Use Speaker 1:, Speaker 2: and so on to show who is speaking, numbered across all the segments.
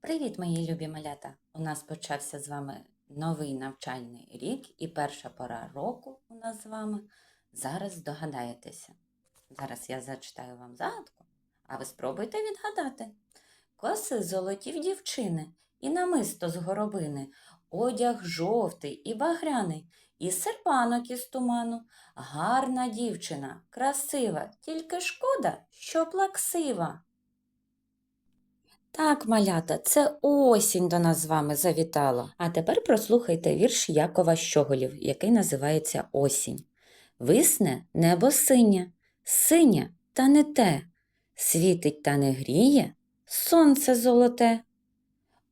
Speaker 1: Привіт, мої любі малята! У нас почався з вами новий навчальний рік і перша пора року у нас з вами. Зараз здогадаєтеся. Зараз я зачитаю вам загадку, а ви спробуйте відгадати. Коси золоті в дівчини, і намисто з горобини, одяг жовтий і багряний, і серпанок із туману. Гарна дівчина, красива, тільки шкода, що плаксива. Так, малята, це осінь до нас з вами завітала. А тепер прослухайте вірш Якова Щоголів, який називається Осінь. Висне небо синє, синє та не те, світить та не гріє, сонце золоте.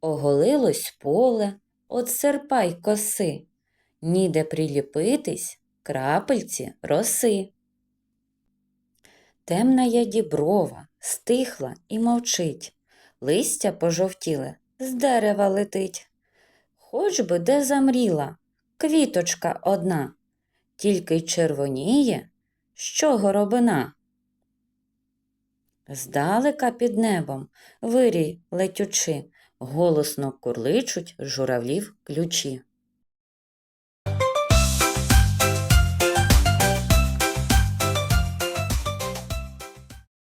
Speaker 1: Оголилось поле, от серпа й коси, ніде приліпитись крапельці роси. Темна є діброва, стихла і мовчить листя пожовтіле з дерева летить. Хоч би де замріла квіточка одна, тільки й червоніє, що горобина. Здалека під небом, вирій летючи, голосно курличуть журавлів ключі.